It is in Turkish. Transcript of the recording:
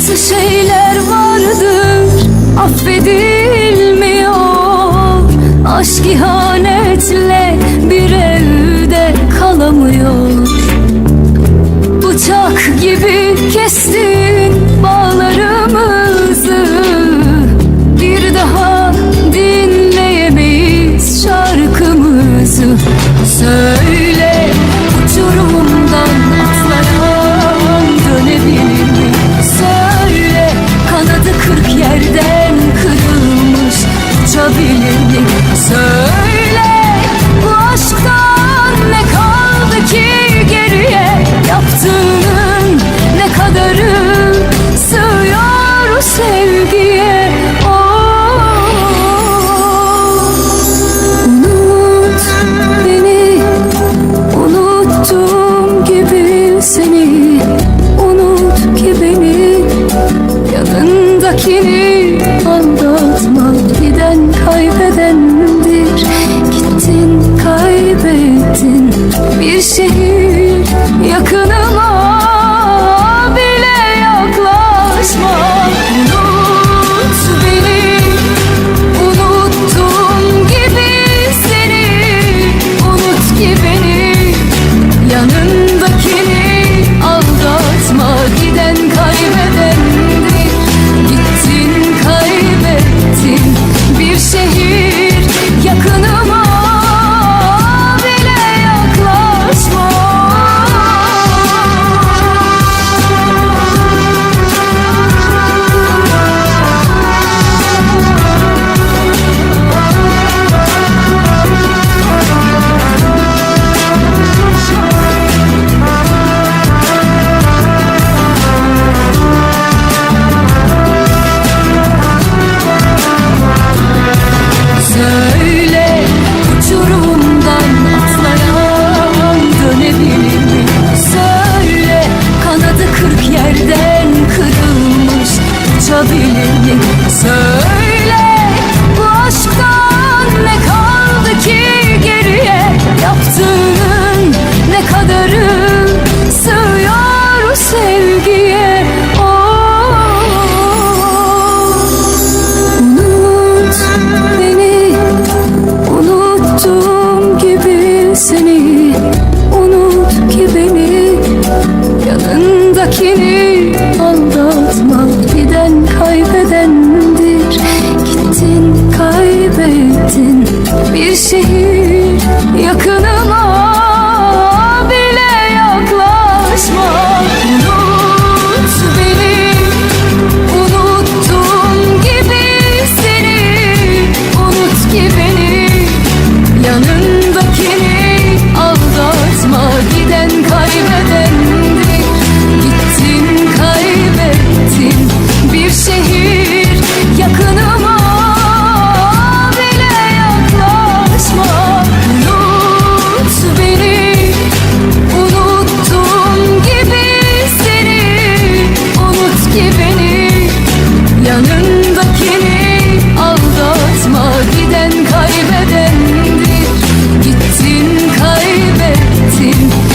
Bazı şeyler vardır. Affedin. seni Unut ki beni. Yanındakini aldatma Giden kaybedendir. Gittin kaybettin bir şehir kırk yerden kırılmış uçabilir mi? Söyle beni aldatma Giden kaybedendir. Gittin kaybettin. Bir şehir yakınıma bile yaklaşma. Yanındakini aldatma Giden kaybedendir Gittin kaybettin.